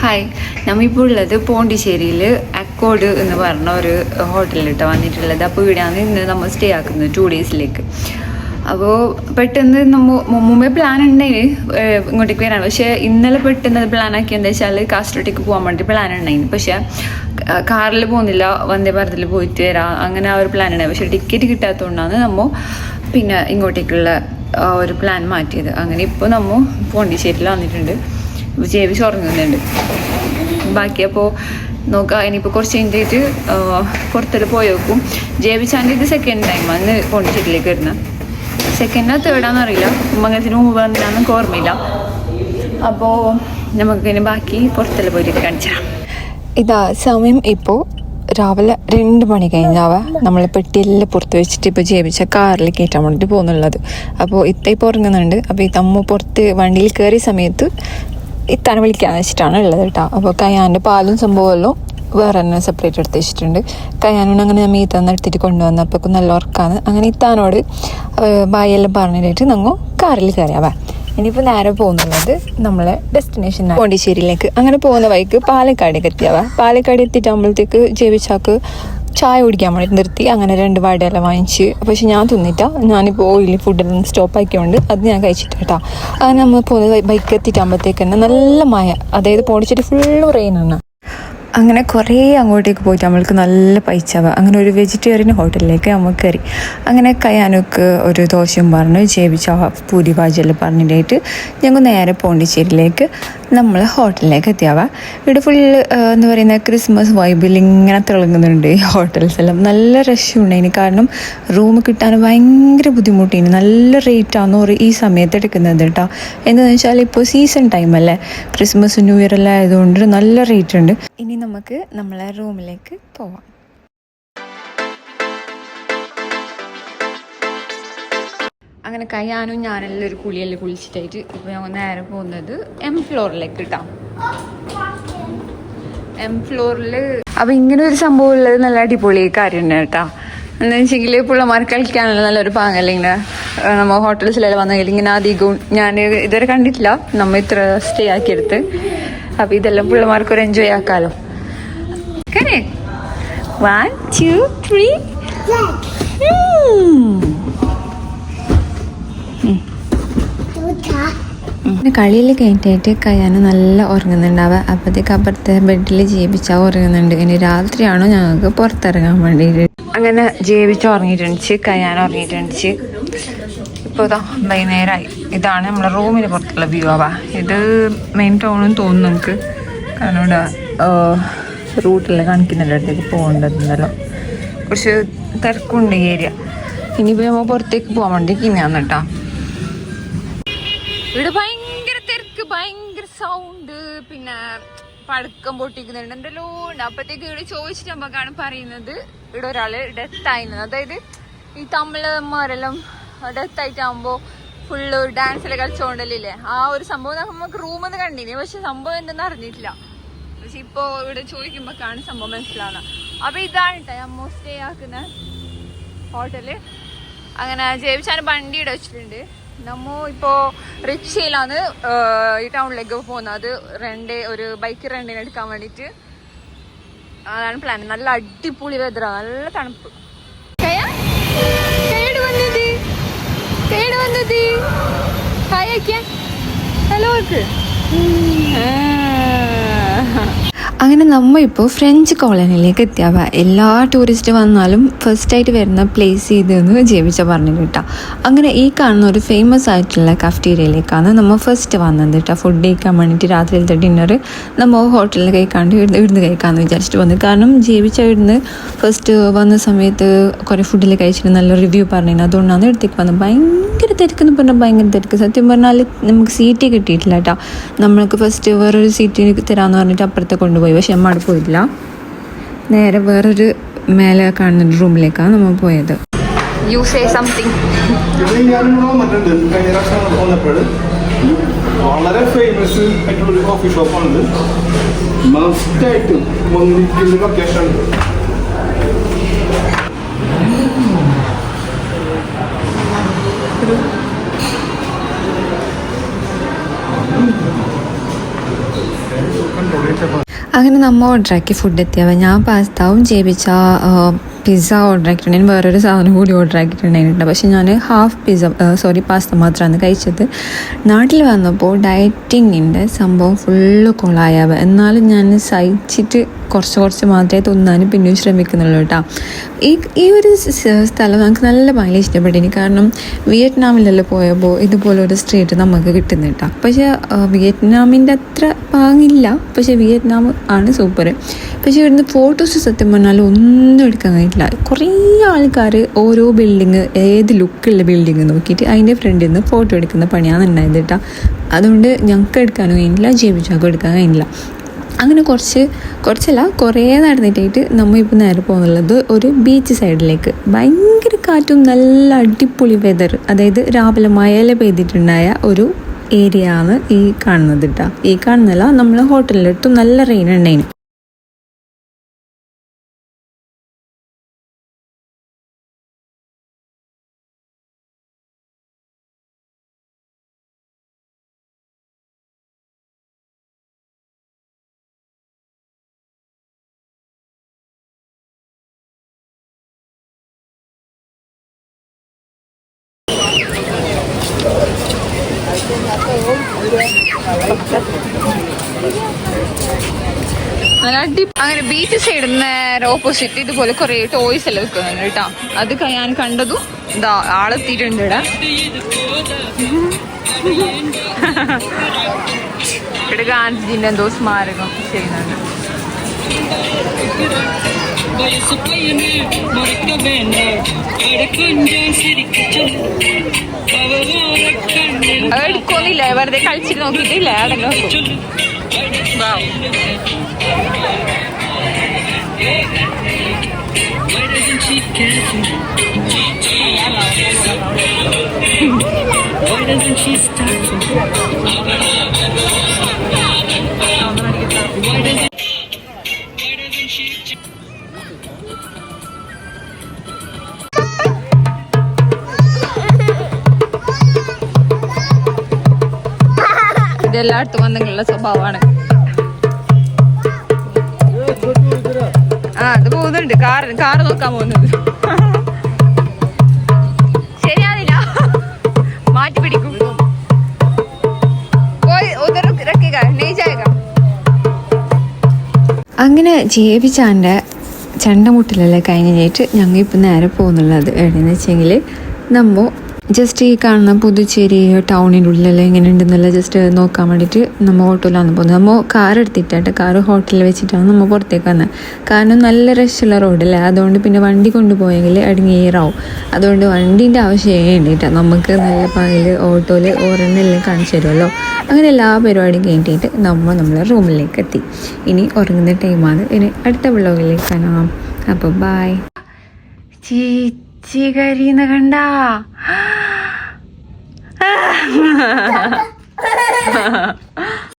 Hi നമ്മിപ്പോൾ ഉള്ളത് പോണ്ടിശ്ശേരിയിൽ accord എന്ന് പറഞ്ഞ ഒരു ഹോട്ടലിലിട്ട് വന്നിട്ടുള്ളത്. അപ്പോൾ ഇവിടെയാണ് ഇന്ന് നമ്മൾ സ്റ്റേ ആക്കുന്നത് ടു ഡേയ്സിലേക്ക് അപ്പോൾ പെട്ടെന്ന് നമ്മൾ മുമ്പേ പ്ലാൻ ഉണ്ടായിന് ഇങ്ങോട്ടേക്ക് വരാൻ. പക്ഷേ ഇന്നലെ പെട്ടെന്ന് പ്ലാൻ ആക്കി എന്താ വെച്ചാൽ കാസർഗോട്ടേക്ക് പോകാൻ വേണ്ടി പ്ലാൻ ഉണ്ടായിന്. പക്ഷേ കാറിൽ പോകുന്നില്ല. വന്ദേ ഭാരതിൽ പോയിട്ട് വരാം. അങ്ങനെ ആ ഒരു പ്ലാൻ ഉണ്ടായി. പക്ഷേ ടിക്കറ്റ് കിട്ടാത്തതുകൊണ്ടാണ് നമ്മൾ പിന്നെ ഇങ്ങോട്ടേക്കുള്ള ഒരു പ്ലാൻ മാറ്റിയത്. അങ്ങനെ ഇപ്പോൾ നമ്മൾ പോണ്ടിശ്ശേരിയിൽ വന്നിട്ടുണ്ട്. ഉറങ്ങുന്നുണ്ട് ബാക്കി അപ്പോൾ നോക്കാം ഇനിയിപ്പോൾ കുറച്ച് കഴിഞ്ഞിട്ട് പുറത്തിൽ പോയി നോക്കും. ജേബിച്ചാന്റെ ഇത് സെക്കൻഡ് ടൈം അന്ന് പോണ്ടിച്ചേരിയിലേക്ക് വരുന്നത് സെക്കൻഡാ തേർഡാന്ന് അറിയില്ല. മംഗലത്തിന് മുമ്പ് വന്നിട്ടാന്ന് ഓർമ്മയില്ല. അപ്പോൾ നമുക്ക് ഇനി ബാക്കി പുറത്തിൽ പോയിട്ട് കാണിച്ചു ഇതാ സമയം ഇപ്പോൾ രാവിലെ രണ്ട് മണി കഴിഞ്ഞാവ. നമ്മൾ പെട്ടിയെല്ലാം പുറത്ത് വെച്ചിട്ട് ഇപ്പോൾ ജീവിച്ച കാറിൽ കയറ്റാൻ വേണ്ടിയിട്ട് പോകുന്നുള്ളത്. അപ്പോൾ ഇത്ത ഇപ്പോൾ ഉറങ്ങുന്നുണ്ട്. അപ്പോൾ ഈ തമ്മ പുറത്ത് വണ്ടിയിൽ കയറിയ സമയത്ത് ഇത്താനെ വിളിക്കാൻ വെച്ചിട്ടാണ് ഉള്ളത് കേട്ടോ. അപ്പോൾ കയ്യാന്റെ പാലും സംഭവമല്ലോ. വേറെ തന്നെ സെപ്പറേറ്റ് എടുത്ത് വെച്ചിട്ടുണ്ട്. കയ്യാനോട് അങ്ങനെ ഞാൻ മീത്തന്ന് എടുത്തിട്ട് കൊണ്ടുവന്നപ്പോൾ നല്ല ഉറക്കാന്ന് അങ്ങനെ ഇത്താനോട് ബായെല്ലാം പറഞ്ഞിട്ട് ഞങ്ങൾ കാറിൽ കയറിയാവാ ഇനിയിപ്പോൾ നേരെ പോകുന്നുള്ളത് നമ്മളെ ഡെസ്റ്റിനേഷൻ പോണ്ടിശ്ശേരിയിലേക്ക് അങ്ങനെ പോകുന്ന വഴിക്ക് പാലക്കാടേക്ക് എത്തിയാവാ പാലക്കാട് എത്തിയിട്ടാകുമ്പോഴത്തേക്ക് ജയിച്ചാക്ക് ചായ കുടിക്കാൻ വേണ്ടി നിർത്തി. അങ്ങനെ രണ്ട് വടയെല്ലാം വാങ്ങിച്ച്. പക്ഷെ ഞാൻ തിന്നിട്ട ഞാനിപ്പോൾ ഓയിൽ ഫുഡെല്ലാം സ്റ്റോപ്പ് ആക്കിയോണ്ട് അത് ഞാൻ കഴിച്ചിട്ട് കേട്ടോ. അങ്ങനെ നമ്മൾ പോയി ബൈക്ക് എത്തിയിട്ടാകുമ്പോഴത്തേക്ക് തന്നെ നല്ല മഴ. അതായത് പോണ്ടിശ്ശേരി ഫുള്ള് റെയിനാണ് അങ്ങനെ കുറേ അങ്ങോട്ടേക്ക് പോയിട്ട് നമ്മൾക്ക് നല്ല പൈച്ചവ അങ്ങനെ ഒരു വെജിറ്റേറിയൻ ഹോട്ടലിലേക്ക് നമ്മൾ കയറി അങ്ങനെ കയാനൊക്കെ ഒരു ദോശയും പറഞ്ഞു ജേബിച്ച പൂരി ഭാജിയെല്ലാം പറഞ്ഞിട്ടായിട്ട് ഞങ്ങൾ നേരെ പോണ്ടിച്ചേരിയിലേക്ക് നമ്മൾ ഹോട്ടലിലേക്ക് എത്തിയാവ. ഇവിടെ ഫുൾ എന്ന് പറയുന്ന ക്രിസ്മസ് വൈബിൽ ഇങ്ങനെ തിളങ്ങുന്നുണ്ട് ഈ ഹോട്ടൽസ് എല്ലാം. നല്ല റഷ് ഉണ്ടായിന്. കാരണം റൂം കിട്ടാൻ ഭയങ്കര ബുദ്ധിമുട്ടിന് നല്ല റേറ്റാണ് ഒരു ഈ സമയത്ത് എടുക്കുന്നത് കേട്ടോ എന്താണെന്ന് വെച്ചാൽ ഇപ്പോൾ സീസൺ ടൈം അല്ലേ? ക്രിസ്മസ് ന്യൂ ഇയർ എല്ലാം ആയതുകൊണ്ട് നല്ല റേറ്റ് ഉണ്ട്. ഇനി നമുക്ക് നമ്മളെ റൂമിലേക്ക് പോവാം. അങ്ങനെ കയ്യാനും ഞാനെല്ലാം ഒരു കുളിയെല്ലാം കുളിച്ചിട്ടായിട്ട് ഇപ്പോൾ ഞങ്ങൾ നേരെ പോകുന്നത് എം ഫ്ലോറിലേക്ക് കിട്ടാം എം ഫ്ലോറിൽ അപ്പം ഇങ്ങനെ ഒരു സംഭവം ഉള്ളത് നല്ല അടിപൊളി കാര്യം തന്നെ കേട്ടോ. എന്താ വെച്ചെങ്കിൽ പിള്ളമാർ കളിക്കാനുള്ള നല്ലൊരു പാങ്ങല്ല ഇങ്ങനെ നമ്മൾ നമ്മ ഹോട്ടൽസിലെല്ലാം വന്നെങ്കിൽ ഇങ്ങനെ അധികവും ഞാൻ ഇതുവരെ കണ്ടിട്ടില്ല. നമ്മൾ ഇത്ര സ്റ്റേ ആക്കിയെടുത്ത്. അപ്പം ഇതെല്ലാം പിള്ളമാർക്ക് ഒരു എൻജോയ് ആക്കാലോ കരേ വൺ ടു ത്രീ പിന്നെ കളിയിൽ കഴിഞ്ഞിട്ടായിട്ട് കയ്യാന് നല്ല ഉറങ്ങുന്നുണ്ടാവുക അപ്പോഴത്തേക്ക് അപ്പുറത്തെ ബെഡിൽ ജീവിച്ചാൽ ഉറങ്ങുന്നുണ്ട്. ഇനി രാത്രിയാണോ ഞങ്ങൾക്ക് പുറത്തിറങ്ങാൻ വേണ്ടിയിട്ട്. അങ്ങനെ ജീവിച്ച് ഉറങ്ങിയിട്ടുണ്ട്. കയ്യാൻ ഉറങ്ങിയിട്ടുണ്ട്. ഇപ്പോൾ ഇതാ വൈകുന്നേരമായി ഇതാണ് നമ്മളെ റൂമിന് പുറത്തുള്ള വ്യൂ ആവാ. ഇത് മെയിൻ ടൗണെന്ന് തോന്നുന്നു നമുക്ക്. കാരണം ഇവിടെ റൂട്ടിലെ കാണിക്കുന്നില്ല. അടുത്തേക്ക് പോകേണ്ടതുണ്ടല്ലോ കുറച്ച് തിരക്കുണ്ട് ഈ ഏരിയ ഇനിയിപ്പോൾ നമ്മൾ പുറത്തേക്ക് പോകാൻ വേണ്ടി കിന്നാന്ന് കേട്ടോ. ഇവിടെ ഭയങ്കര തിരക്ക് ഭയങ്കര സൗണ്ട് പിന്നെ പടക്കം പൊട്ടിക്കുന്നുണ്ട്. എന്തെല്ലോ ഉണ്ട്. അപ്പത്തേക്ക് ഇവിടെ ചോദിച്ചിട്ട് നമുക്കാണ് പറയുന്നത്. ഇവിടെ ഒരാൾ ഡെത്ത് ആയിരുന്നു അതായത് ഈ തമിഴന്മാരെല്ലാം ഡെത്ത് ആയിട്ടാകുമ്പോ ഫുള്ള് ഡാൻസിൽ കളിച്ചോണ്ടല്ലേ ആ ഒരു സംഭവം നമുക്ക് റൂമെന്ന് കണ്ടിന് പക്ഷെ സംഭവം എന്തെന്ന് അറിഞ്ഞിട്ടില്ല. പക്ഷെ ഇപ്പോ ഇവിടെ ചോദിക്കുമ്പോഴാണ് സംഭവം മനസ്സിലാവുന്നത്. അപ്പൊ ഇതാണ് കേട്ടോ ഞാൻ സ്റ്റേ ആക്കുന്ന ഹോട്ടൽ അങ്ങനെ ജേബിച്ചാൻ വണ്ടി ഇടച്ചിട്ടുണ്ട് നമ്മ ഇപ്പോ റിക്ഷയിലാണ് ഈ ടൗണിലേക്ക് പോകുന്നത്. റെന്റ് ഒരു ബൈക്ക് റെന്റിന് എടുക്കാൻ വേണ്ടിട്ട്. അതാണ് പ്ലാൻ നല്ല അടിപൊളി വെതറ നല്ല തണുപ്പ്. ഹലോ അങ്ങനെ നമ്മ ഇപ്പോൾ ഫ്രഞ്ച് കോളനിയിലേക്ക് എത്തിയവ എല്ലാ ടൂറിസ്റ്റ് വന്നാലും ഫസ്റ്റ് ആയിട്ട് വരുന്ന പ്ലേസ് ഇതെന്ന് ജീവിച്ച പറഞ്ഞു കേട്ടോ. അങ്ങനെ ഈ കാണുന്ന ഒരു ഫേമസ് ആയിട്ടുള്ള കഫ്റ്റീരിയയിലേക്കാണ് നമ്മൾ ഫസ്റ്റ് വന്നത് കേട്ടോ. ഫുഡ് കഴിക്കാൻ വേണ്ടിയിട്ട് രാത്രിയിലത്തെ ഡിന്നർ നമ്മൾ ഹോട്ടലിൽ കഴിക്കാണ്ട് ഇവിടുന്ന് കഴിക്കാമെന്ന് വിചാരിച്ചിട്ട് വന്നു കാരണം ജീവിച്ച ഇവിടുന്ന് ഫസ്റ്റ് വന്ന സമയത്ത് കുറേ ഫുഡിൽ കഴിച്ചിട്ട് നല്ല റിവ്യൂ പറഞ്ഞു അതുകൊണ്ടാണ് എടുത്തേക്ക് വന്നത്. ഭയങ്കര തിരക്കെന്ന് പറഞ്ഞാൽ ഭയങ്കര തിരക്ക്. സത്യം പറഞ്ഞാൽ നമുക്ക് സീറ്റ് കിട്ടിയിട്ടില്ല കേട്ടോ. നമ്മൾക്ക് ഫസ്റ്റ് വേറൊരു സീറ്റ് തരാമെന്ന് പറഞ്ഞിട്ട് അപ്പുറത്തെ കൊണ്ടുപോയി പക്ഷെ നമ്മൾ അവിടെ പോയില്ല. നേരെ വേറൊരു മേലെ കാണുന്ന റൂമിലേക്കാണ് നമ്മൾ പോയത്. യു സേ സംതിങ് വളരെ ഫേമസ് ആയിട്ടുള്ളൊരു കോഫി ഷോപ്പാണിത് മസ്റ്റായിട്ടും വന്നിരിക്കുന്ന ലൊക്കേഷൻ ഉണ്ട് കണ്ടോളി അങ്ങനെ നമ്മൾ ഓർഡറാക്കി ഫുഡ് എത്തിയവ ഞാൻ പാസ്താവും ജേബിച്ച പിസ്സ ഓർഡർ ആക്കിയിട്ടുണ്ടെങ്കിൽ വേറൊരു സാധനം കൂടി ഓർഡർ ആക്കിയിട്ടുണ്ടായിരുന്നു പക്ഷേ ഞാൻ ഹാഫ് പിസ്സ സോറി പാസ്ത മാത്രമാണ് കഴിച്ചത്. നാട്ടിൽ വന്നപ്പോൾ ഡയറ്റിങ്ങിന്റെ സംഭവം ഫുള്ള് കൊളായവ. എന്നാലും ഞാൻ സഹിച്ചിട്ട് കുറച്ച് കുറച്ച് മാത്രമേ തിന്നാനും പിന്നെയും ശ്രമിക്കുന്നുള്ളൂ കേട്ടോ ഈ ഈ ഒരു സ്ഥലം നമുക്ക് നല്ല ഭയങ്കര ഇഷ്ടപ്പെട്ടിനി കാരണം വിയറ്റ്നാമിലെല്ലാം പോയപ്പോൾ ഇതുപോലെ ഒരു സ്ട്രീറ്റ് നമുക്ക് കിട്ടുന്നു കേട്ടോ പക്ഷേ വിയറ്റ്നാമിന്റെ അത്ര പാങ്ങില്ല പക്ഷേ വിയറ്റ്നാം ആണ് സൂപ്പർ പക്ഷേ ഇവിടുന്ന് ഫോട്ടോസ് സത്യം പറഞ്ഞാൽ ഒന്നും എടുക്കാൻ കഴിയില്ല. കുറേ ആൾക്കാർ ഓരോ ബിൽഡിങ് ഏത് ലുക്കുള്ള ബിൽഡിങ് നോക്കിയിട്ട് അതിന്റെ ഫ്രണ്ടിൽ നിന്ന് ഫോട്ടോ എടുക്കുന്ന പണിയാണ് ഉണ്ടായത് കേട്ടോ അതുകൊണ്ട് ഞങ്ങൾക്ക് എടുക്കാനും കഴിയില്ല ജീവിച്ചാക്കും എടുക്കാൻ കഴിയില്ല. അങ്ങനെ കുറച്ച് കുറച്ചല്ല കുറേ നടന്നിട്ടായിട്ട് നമ്മൾ ഇപ്പോൾ നേരെ പോകുന്നുള്ളത് ഒരു ബീച്ച് സൈഡിലേക്ക് ഭയങ്കര കാറ്റും നല്ല അടിപൊളി വെതർ അതായത് രാവിലെ മഴയിൽ പെയ്തിട്ടുണ്ടായ ഒരു ഏരിയ ആണ് ഈ കാണുന്നത് കേട്ടോ ഈ കാണുന്നില്ല നമ്മൾ ഹോട്ടലിലെടുത്തും നല്ല റെയിൻ ഉണ്ടായിന്. അങ്ങനെ ബീച്ച് സൈഡ് നേരെ ഓപ്പോസിറ്റ് ഇതുപോലെ കുറെ ടോയ്സ് എല്ലാം വെക്കുന്നുണ്ട് കേട്ടോ. അത് ഞാൻ കണ്ടതും ഇതാ ആളെത്തിയിട്ടുണ്ട് ഇവിടെ. ഇവിടെ ഗാന്ധിജിന്റെ എന്തോ സ്മാരകം ചെയ്യുന്നുണ്ട്. വയസ്സ് പയ്യന് മറക്ക വേണ്ട അടക്കൊഞ്ച ശരിക്കും. കണ്ണിൽ അത് എടുക്കൊന്നുമില്ല വെറുതെ കളിച്ചിട്ട് നോക്കിയിട്ടില്ല. me? Why doesn't she stop എല്ലായിടത്തും വന്നിട്ടുള്ള സ്വഭാവമാണ്. ആ അത് പോകുന്നുണ്ട്. കാർ കാർ നോക്കാൻ പോകുന്നത് ശരിയാവില്ല. മാറ്റി പിടിക്കും. പോയി ഉദർ അങ്ങനെ ജേബിച്ചാന്റെ ചെണ്ടമുട്ടിലെല്ലാം കഴിഞ്ഞ് കഴിഞ്ഞിട്ട് ഞങ്ങൾ ഇപ്പം നേരെ പോകുന്നുള്ളത്. എവിടെയെന്ന് വെച്ചെങ്കിൽ നമ്മൾ ജസ്റ്റ് ഈ കാണുന്ന പുതുച്ചേരി ടൗണിന്റെ ഉള്ളിലെല്ലാം എങ്ങനെ ഉണ്ടെന്നുള്ള ജസ്റ്റ് നോക്കാൻ വേണ്ടിയിട്ട് നമ്മൾ ഓട്ടോയിലാണ് പോകുന്നത്. നമ്മൾ കാർ എടുത്തിട്ടായിട്ട് കാർ ഹോട്ടലിൽ വെച്ചിട്ടാണ് നമ്മൾ പുറത്തേക്ക് വന്നത് കാരണം നല്ല റഷുള്ള റോഡല്ലേ അതുകൊണ്ട് പിന്നെ വണ്ടി കൊണ്ടുപോയെങ്കിൽ അടങ്ങിയേറാവും അതുകൊണ്ട് വണ്ടീന്റെ ആവശ്യമേ ഉണ്ട് നമുക്ക് നല്ല പകൽ ഓട്ടോയിൽ ഓരോന്നെല്ലാം കാണിച്ചു തരുമല്ലോ. അങ്ങനെ എല്ലാ പരിപാടിയും കഴിഞ്ഞിട്ട് നമ്മൾ നമ്മളെ റൂമിലേക്ക് എത്തി. ഇനി ഉറങ്ങുന്ന ടൈമാണ് ഇനി അടുത്ത വ്ളോഗിലേക്ക് കാണാം. അപ്പോൾ ബായ് ചീച്ചി കരിയുന്ന കണ്ടാ.